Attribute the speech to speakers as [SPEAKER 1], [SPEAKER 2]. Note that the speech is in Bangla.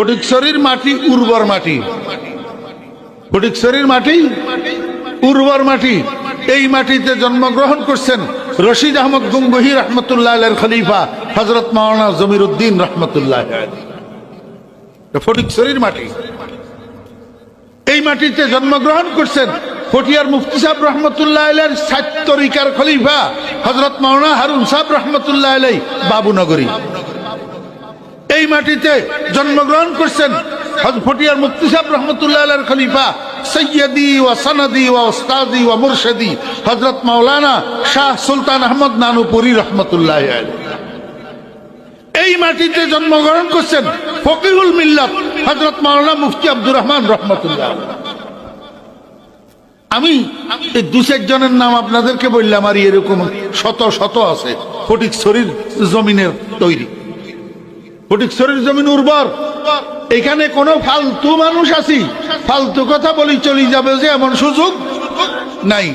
[SPEAKER 1] ফটিকছড়ির মাটি উর্বর মাটি। ফটিকছড়ির মাটি উর্বর মাটি। এই মাটিতে জন্মগ্রহণ করছেন রশিদ আহমদ গঙ্গহি রহমতুল্লাহ খলিফা হজরত মাওলানা জমির উদ্দিন রহমতুল্লাহ ফটিকছড়ির মাটি। এই মাটিতে জন্মগ্রহণ করছেন ফটিয়ার মুফতি সাহেব রহমতুল্লাহ আলের সাত খলিফা হজরত মাওলানা হারুন সাহেব রহমতুল্লাহ আলাই বাবুনগরী। এই মাটিতে জন্মগ্রহণ করছেন ফটিয়ার মুফতি সাহেব রহমতুল্লাহ খলিফা মুরশদি হজরত রহমান আমি দু জনের নাম আপনাদেরকে বললাম আর এরকম শত শত আছে ফটিক শরীর জমিনের তৈরি। ফটিকছড়ির জমিন উর্বর। এখানে কোনো ফালতু মানুষ আছি। ফালতু কথা বলি চলে যাবে যে এমন সুযোগ নাই।